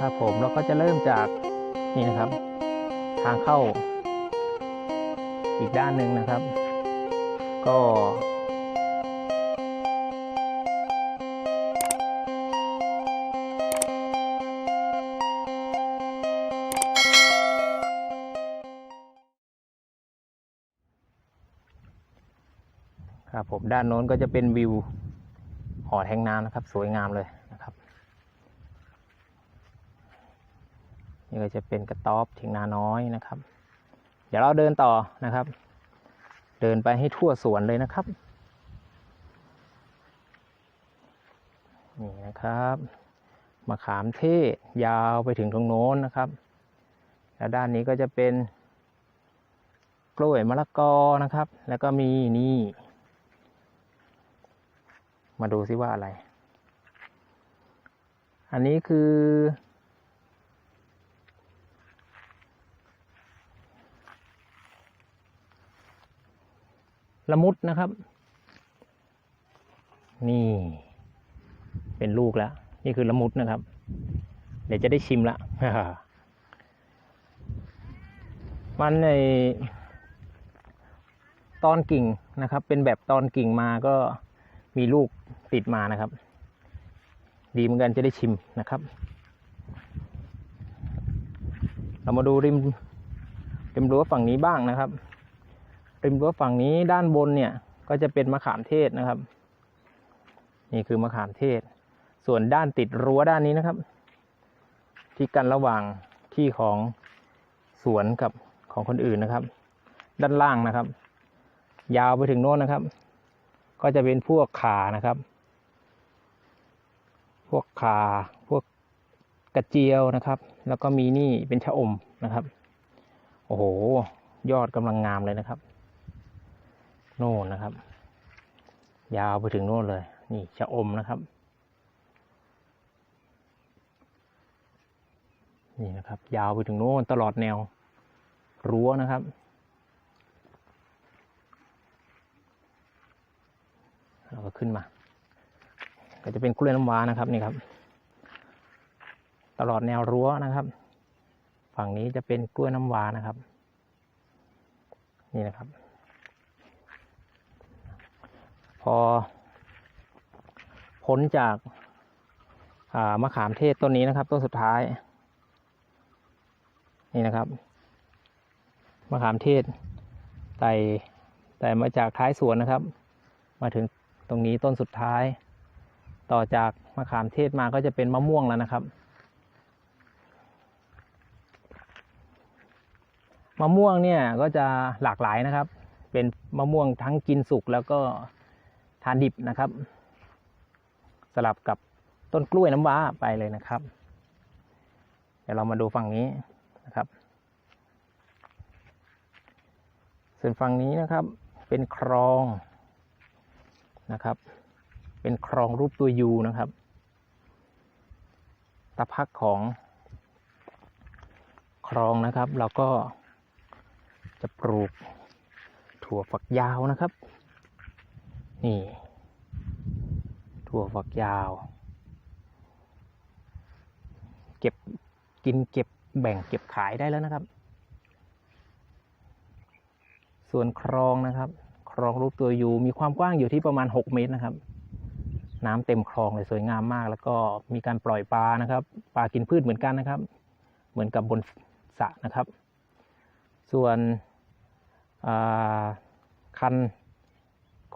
ครับผมเราก็จะเริ่มจากนี่นะครับ ทางเข้า อีกด้านหนึ่งนะครับ ก็ครับผมด้านโน้นก็จะเป็นวิวหอแทงน้ำนะครับ สวยงามเลย นี่ก็จะเป็นกระต๊อบเถียงนาน้อยนะครับ เดี๋ยวเราเดินต่อนะครับ เดินไปให้ทั่วสวนเลยนะครับนี่นะครับมะขามเทศยาวไปถึงตรงโน้นนะครับ แล้วด้านนี้ก็จะเป็นกล้วยมะละกอนะครับ แล้วก็มีนี่ มาดูซิว่าอะไร อันนี้คือ ละมุดนะครับ นี่ เป็นลูกแล้ว นี่คือละมุดนะครับ เดี๋ยวจะได้ชิมละมันในตอนกิ่งนะครับ เป็นแบบตอนกิ่งมาก็มีลูกติดมานะครับ ดีเหมือนกันจะได้ชิมนะครับ เรามาดูริมริมรั้วฝั่งนี้บ้างนะครับ ริมรั้วฝั่งนี้ด้านบนเนี่ยก็จะเป็นมะขามเทศนะครับ นี่คือมะขามเทศ ส่วนด้านติดรั้วด้านนี้นะครับ ที่กันระหว่างที่ของสวนกับของคนอื่นนะครับ ด้านล่างนะครับ ยาวไปถึงโน้นนะครับ ก็จะเป็นพวกขานะครับ พวกขาพวกกระเจียวนะครับ แล้วก็มีนี่เป็นชะอมนะครับ โอ้โห ยอดกำลังงามเลยนะครับ โน่นนะครับ ยาวไปถึงโน่นเลย นี่ชะอมนะครับ นี่นะครับ ยาวไปถึงโน่นตลอดแนว รั้วนะครับ เราก็ขึ้นมา ก็จะเป็นกล้วยน้ำว้านะครับนี่ครับ ตลอดแนวรั้วนะครับ ฝั่งนี้จะเป็นกล้วยน้ำว้านะครับ นี่นะครับ พอพ้นจากามะขามเทศต้นนี้นะครับ ต้นสุดท้าย นี่นะครับมะขามเทศไต่ไต่มาจากท้ายสวนนะครับ มาถึงตรงนี้ต้นสุดท้าย ต่อจากมะขามเทศมาก็จะเป็นมะม่วงแล้วนะครับมะม่วงเนี่ยก็จะหลากหลายนะครับ เป็นมะม่วงทั้งกินสุกแล้วก็ ทานดิบนะครับ สลับกับต้นกล้วยน้ำว้าไปเลยนะครับ เดี๋ยวเรามาดูฝั่งนี้นะครับ ส่วนฝั่งนี้นะครับ เป็นคลองนะครับ เป็นคลองรูปตัวยูนะครับตะพักของคลองนะครับ เราก็จะปลูกถั่วฝักยาวนะครับ นี่ถั่วฝักยาว เก็บกินเก็บแบ่งเก็บขายได้แล้วนะครับ ส่วนคลองนะครับ คลองรูปตัวยูมีความกว้างอยู่ที่ประมาณ 6 เมตรนะครับ น้ำเต็มคลองเลยสวยงามมาก แล้วก็มีการปล่อยปลานะครับ ปลากินพืชเหมือนกันนะครับ เหมือนกับบนสระนะครับ ส่วนคัน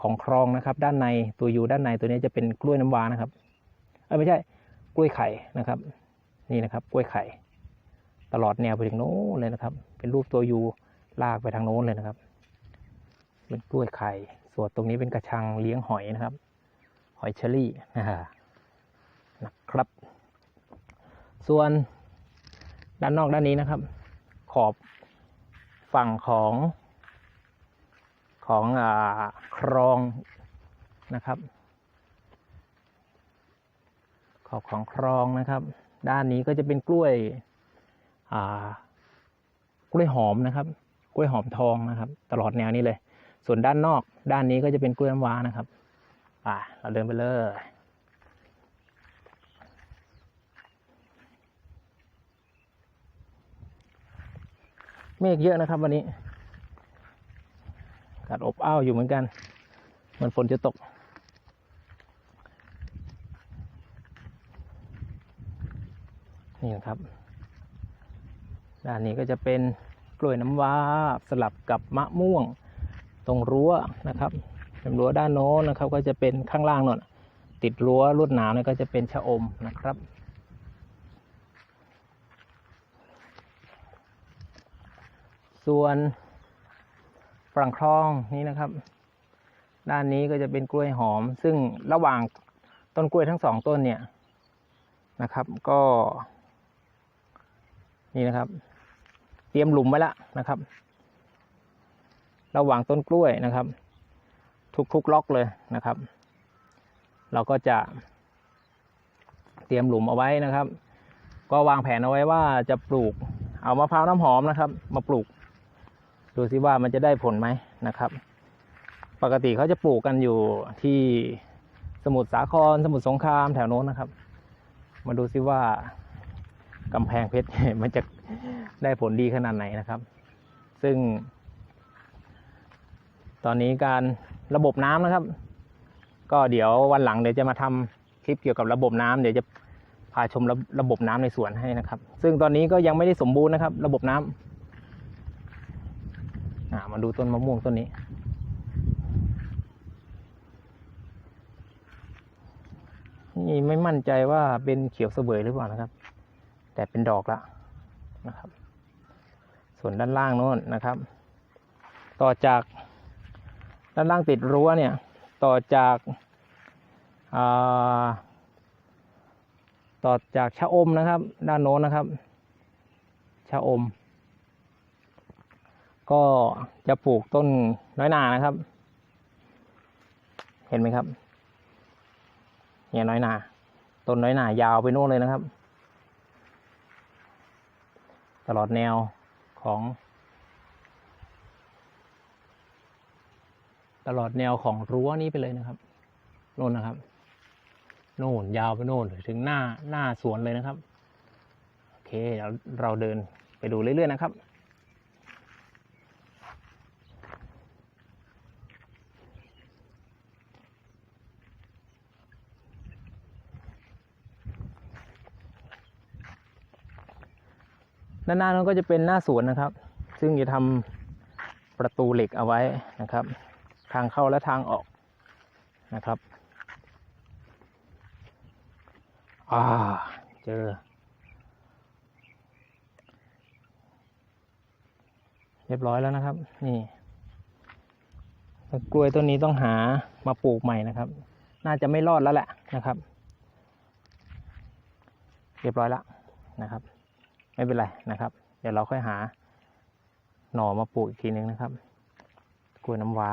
ของคลองนะครับ ด้านในตัวยูด้านในตัวนี้จะเป็นกล้วยน้ำว้านะครับเออไม่ใช่กล้วยไข่นะครับ นี่นะครับ กล้วยไข่ ตลอดแนวไปถึงโน้นเลยนะครับ เป็นรูปตัวยูลากไปทางโน้นเลยนะครับ เป็นกล้วยไข่ ส่วนตรงนี้เป็นกระชังเลี้ยงหอยนะครับ หอยเชอรี่นะนะครับ ส่วนด้านนอกด้านนี้นะครับ ขอบฝั่งของ ของอครองนะครับ ขอบของครองนะครับ ด้านนี้ก็จะเป็นกล้วยกล้วยหอมนะครับ กล้วยหอมทองนะครับ ตลอดแนวนี้เลย ส่วนด้านนอกด้านนี้ก็จะเป็นกล้วยน้ำว้านะครับป่าเราเดินไปเลยเมฆเยอะนะครับวันนี้ากาศอบอ้าวอยู่เหมือนกันเหมันฝนจะตก นี่นะครับ ด้านนี้ก็จะเป็นกล้วยน้ำว้าสลับกับมะม่วงตรงรั้วนะครับเป็นรั้วด้านโน้นนะครับ ก็จะเป็นข้างล่างนนติดรั้วลวดหนามเนี่ยก็จะเป็นชะอมนะครับส่วน ฝั่งคลองนี้นะครับ ด้านนี้ก็จะเป็นกล้วยหอม ซึ่งระหว่างต้นกล้วยทั้งสองต้นเนี่ยนะครับ ก็ นี่นะครับ เตรียมหลุมไว้แล้วนะครับ ระหว่างต้นกล้วยนะครับ ทุกๆล็อกเลยนะครับ เราก็จะเตรียมหลุมเอาไว้นะครับ ก็วางแผนเอาไว้ว่าจะปลูกเอามะพร้าวน้ำหอมนะครับ มาปลูก ดูซิว่ามันจะได้ผลไหมนะครับ ปกติเขาจะปลูกกันอยู่ที่สมุทรสาครสมุทรสงครามแถวโน้นนะครับ มาดูซิว่ากำแพงเพชรมันจะได้ผลดีขนาดไหนนะครับ ซึ่ง ตอนนี้การระบบน้ำนะครับ ก็เดี๋ยววันหลังเดี๋ยวจะมาทำคลิปเกี่ยวกับระบบน้ำเดี๋ยวจะพาชมระระบบน้ำในสวนให้นะครับ ซึ่งตอนนี้ก็ยังไม่ได้สมบูรณ์นะครับ ระบบน้ำอ่า มาดูต้นมะม่วงต้นนี้ นี่ไม่มั่นใจว่าเป็นเขียวเสวยหรือเปล่านะครับ แต่เป็นดอกละนะครับ ส่วนด้านล่างโน้นนะครับ ต่อจากด้านล่างติดรั้วเนี่ย ต่อจากาต่อจากชะอมนะครับ ด้านโน้นนะครับ ชะอม ก็จะปลูกต้นน้อยหนานะครับ เห็นไหมครับ เนี่ยน้อยหนา ต้นน้อยหนายาวไปโน่นเลยนะครับ ตลอดแนวของตลอดแนวของรั้วนี้ไปเลยนะครับโน่นนะครับ โน่นยาวไปโน่นถึงหน้าหน้าสวนเลยนะครับ โอเคเดี๋ยวเราเดินไปดูเรื่อยๆนะครับ ด้านหน้านั้นก็จะเป็นหน้าสวนนะครับ ซึ่งจะทำประตูเหล็กเอาไว้นะครับ ทางเข้าและทางออกนะครับอ่าเจอเรียบร้อยแล้วนะครับ นี่กล้วยต้นนี้ต้องหามาปลูกใหม่นะครับ น่าจะไม่รอดแล้วแหละนะครับ เรียบร้อยแล้วนะครับ ไม่เป็นไรนะครับ เดี๋ยวเราค่อยหาหน่อมาปลูกอีกทีนึงนะครับกล้วยน้ำว้า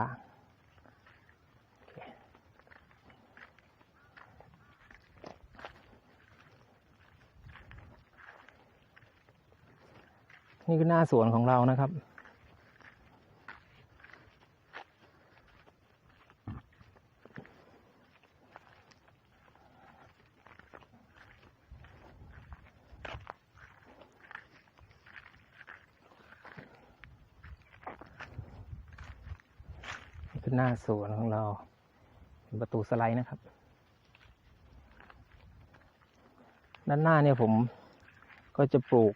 นี่คือหน้าสวนของเรานะครับ นี่คือหน้าสวนของเราเป็นประตูสไลด์นะครับ ด้านหน้าเนี่ยผมก็จะปลูก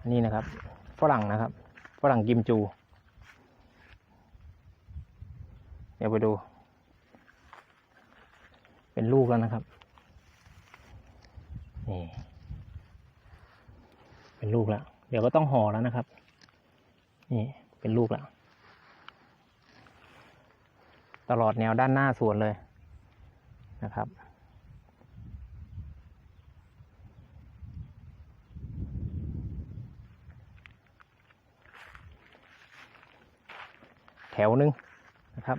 อันนี้นะครับฝรั่งนะครับฝรั่งกิมจู เดี๋ยวไปดู เป็นลูกแล้วนะครับนี่เป็นลูกแล้ว เดี๋ยวก็ต้องห่อแล้วนะครับ นี่เป็นลูกแล้ว ตลอดแนวด้านหน้าสวนเลยนะครับ แถวหนึ่งนะครับ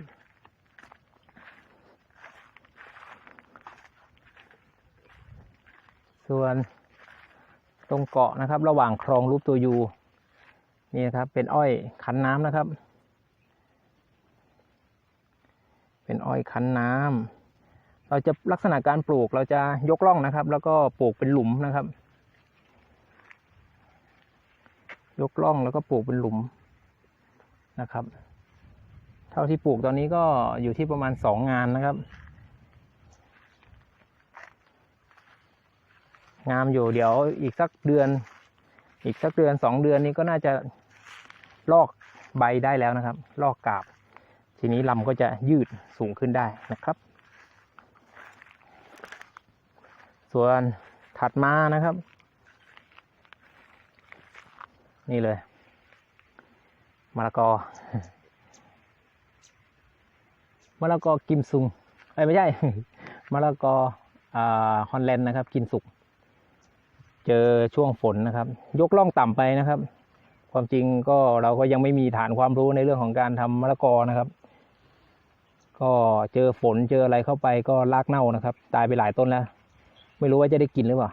ส่วนตรงเกาะนะครับ ระหว่างคลองรูปตัวยูนี่นะครับ เป็นอ้อยคันน้ำนะครับ เป็นอ้อยคั้นน้ำเราจะลักษณะการปลูกเราจะยกร่องนะครับ แล้วก็ปลูกเป็นหลุมนะครับ ยกล่องแล้วก็ปลูกเป็นหลุมนะครับ เท่าที่ปลูกตอนนี้ก็อยู่ที่ประมาณสองงานนะครับ งามอยู่เดี๋ยวอีกสักเดือน อีกสักเดือนสองเดือนนี้ก็น่าจะลอกใบได้แล้วนะครับ ลอกกาบ ทีนี้ลำก็จะยืดสูงขึ้นได้นะครับ ส่วนถัดมานะครับ นี่เลยมะละกอมะละกอกิมซุงเอ้ไม่ใช่มะละกอฮอนแลนด์นะครับ กินสุก เจอช่วงฝนนะครับ ยกล่องต่ำไปนะครับ ความจริงก็เราก็ยังไม่มีฐานความรู้ในเรื่องของการทำมะละกอนะครับ ก็เจอฝนเจออะไรเข้าไปก็รากเน่านะครับ ตายไปหลายต้นแล้ว ไม่รู้ว่าจะได้กินหรือเปล่า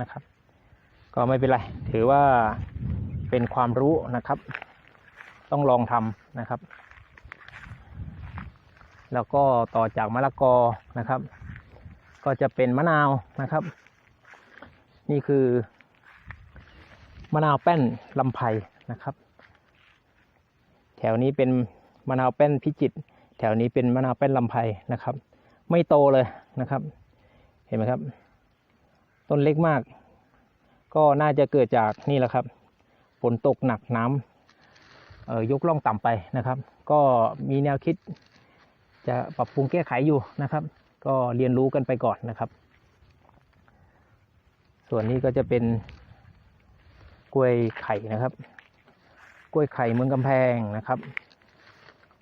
นะครับ ก็ไม่เป็นไร ถือว่าเป็นความรู้นะครับ ต้องลองทำนะครับ แล้วก็ต่อจากมะละกอนะครับ ก็จะเป็นมะนาวนะครับ นี่คือ มะนาวแป้นลำไพนะครับ แถวนี้เป็นมะนาวแป้นพิจิตร แถวนี้เป็นมะนาวแป้นลำไพนะครับ ไม่โตเลยนะครับ เห็นไหมครับ ต้นเล็กมาก ก็น่าจะเกิดจากนี่แหละครับฝนตกหนักน้ำเอ่อยกล่องต่ำไปนะครับ ก็มีแนวคิดจะปรับปรุงแก้ไขอยู่นะครับ ก็เรียนรู้กันไปก่อนนะครับ ส่วนนี้ก็จะเป็นกล้วยไข่นะครับ กล้วยไข่เมืองกำแพงนะครับ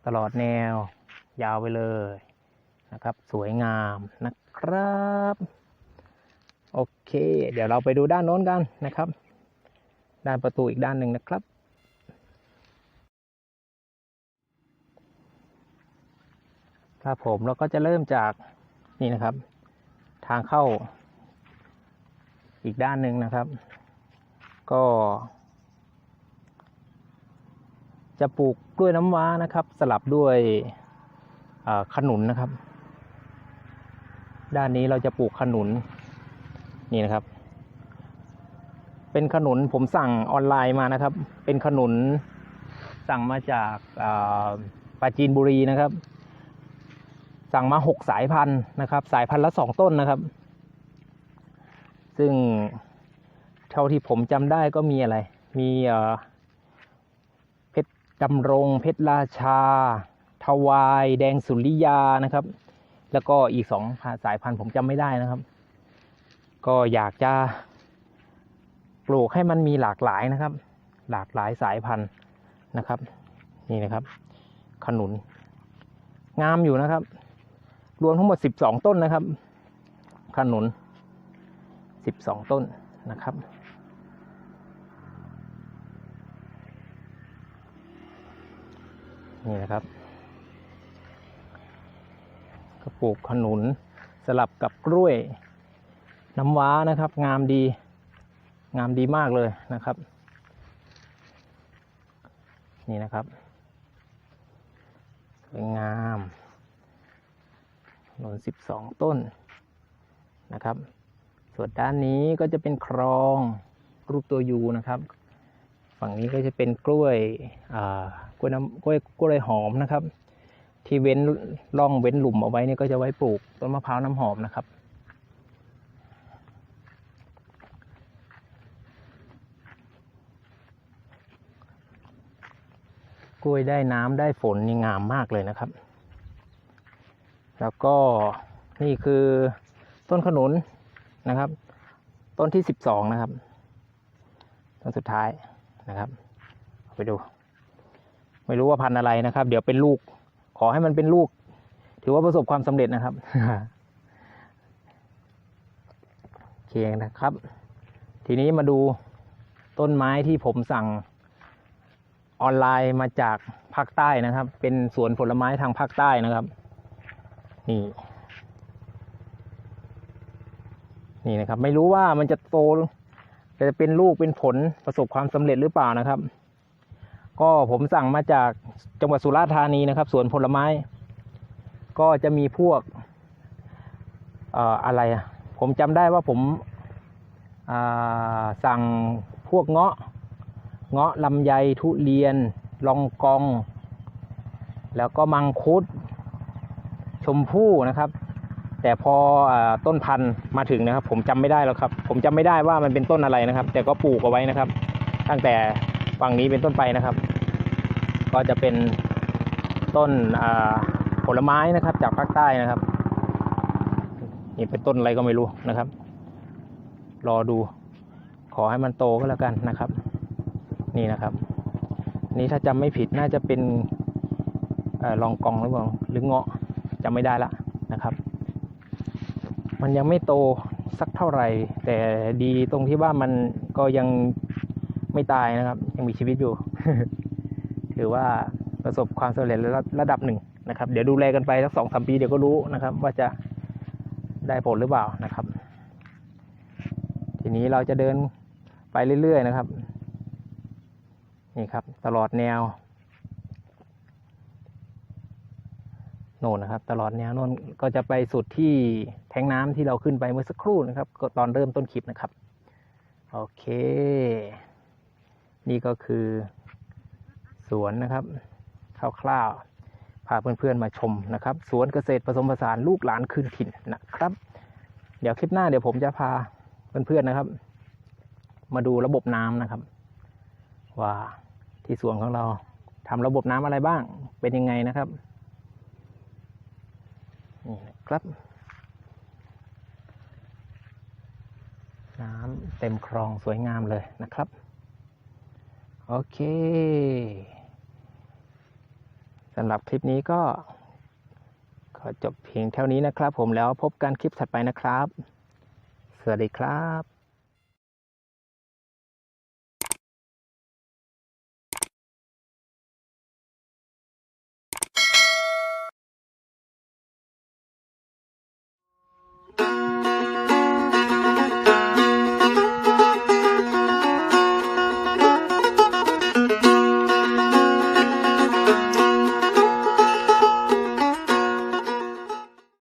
ตลอดแนว ยาวไปเลยนะครับ สวยงามนะครับ โอเค เดี๋ยวเราไปดูด้านโน้นกันนะครับ ด้านประตูอีกด้านหนึ่งนะครับครับผมเราก็จะเริ่มจากนี่นะครับ ทางเข้าอีกด้านหนึ่งนะครับ ก็ จะปลูกกล้วยน้ำว้านะครับ สลับด้วย ขนุนนะครับ ด้านนี้เราจะปลูกขนุนนี่นะครับ เป็นขนุนผมสั่งออนไลน์มานะครับ เป็นขนุนสั่งมาจากปราจีนบุรีนะครับ สั่งมาหกสายพันธุ์นะครับ สายพันธุ์ละสองต้นนะครับ ซึ่งเท่าที่ผมจำได้ก็มีอะไร มีเอ่อเพชรดำรง เพชรราชา ทวายแดงสุริยานะครับ แล้วก็อีกสองสายพันธุ์ผมจำไม่ได้นะครับ ก็อยากจะปลูกให้มันมีหลากหลายนะครับ หลากหลายสายพันธุ์นะครับ นี่นะครับ ขนุน งามอยู่นะครับ รวมทั้งหมด 12 ต้นนะครับ ขนุน 12 ต้นนะครับนี่นะครับก็ ปลูกขนุน สลับกับกล้วย น้ำว้านะครับ งามดี งามดีมากเลยนะครับ นี่นะครับสวยงามถนน12ต้นนะครับ ส่วนด้านนี้ก็จะเป็นคลองรูปตัวยูนะครับ ฝั่งนี้ก็จะเป็นกล้วยกล้วยน้ำกล้วยกล้วยหอมนะครับ ที่เว้นร่องเว้นหลุมเอาไว้เนี่ยก็จะไว้ปลูกต้นมะพร้าวน้ำหอมนะครับ กล้วยได้น้ำได้ฝนนี่งามมากเลยนะครับ แล้วก็นี่คือต้นขนุนนะครับ ต้นที่สิบสองนะครับ ต้นสุดท้ายนะครับไปดู ไม่รู้ว่าพันธุ์อะไรนะครับ เดี๋ยวเป็นลูก ขอให้มันเป็นลูก ถือว่าประสบความสำเร็จนะครับโอเคนะครับ ทีนี้มาดูต้นไม้ที่ผมสั่งออนไลน์มาจากภาคใต้นะครับ เป็นสวนผลไม้ทางภาคใต้นะครับ นี่ นี่นะครับ ไม่รู้ว่ามันจะโตจะเป็นลูกเป็นผลประสบความสำเร็จหรือเปล่านะครับ ก็ผมสั่งมาจาก จังหวัดสุราษฎร์ธานีนะครับสวนผลไม้ ก็จะมีพวกออะไร ผมจำได้ว่าผมสั่งพวกเงาะ เงาะลำไยทุเรียน ลองกอง แล้วก็มังคุด ชมพู่นะครับ แต่พออต้นพันธุ์มาถึงนะครับ ผมจำไม่ได้แล้วครับ ผมจำไม่ได้ว่ามันเป็นต้นอะไรนะครับ แต่ก็ปลูกเอาไว้นะครับ ตั้งแต่ฝั่งนี้เป็นต้นไปนะครับ ก็จะเป็นต้นผลไม้นะครับจากภาคใต้นะครับนี่เป็นต้นอะไรก็ไม่รู้นะครับ รอดูขอให้มันโตก็แล้วกันนะครับ นี่นะครับ นี่ถ้าจำไม่ผิดน่าจะเป็นอลองกองหรือเปล่าหรือเงาะจำไม่ได้ละนะครับ มันยังไม่โตสักเท่าไหร่ แต่ดีตรงที่ว่ามันก็ยังไม่ตายนะครับ ยังมีชีวิตอยู่ ถือว่าประสบความสำเร็จระดับหนึ่งนะครับ เดี๋ยวดูแลกันไปสักสองสามปีเดี๋ยวก็รู้นะครับ ว่าจะได้ผลหรือเปล่านะครับ ทีนี้เราจะเดินไปเรื่อยๆนะครับ นี่ครับ ตลอดแนวโน่นนะครับ ตลอดแนวโน่นก็จะไปสุดที่แทงน้ำที่เราขึ้นไปเมื่อสักครู่นะครับ ก็ตอนเริ่มต้นคลิปนะครับ โอเค นี่ก็คือ วนนะครับคร่าวๆพาเพื่อนๆมาชมนะครับ สวนเกษตรผสมผสานลูกหลานคืนถิ่นนะครับ เดี๋ยวคลิปหน้าเดี๋ยวผมจะพาเพื่อนๆนะครับ มาดูระบบน้ำนะครับ ว่าที่สวนของเราทำระบบน้ำอะไรบ้าง เป็นยังไงนะครับนี่นะครับ น้ำเต็มคลองสวยงามเลยนะครับ โอเค สำหรับคลิปนี้ก็ ขอจบเพียงเท่านี้นะครับ ผมแล้วพบกันคลิปถัดไปนะครับ สวัสดีครับ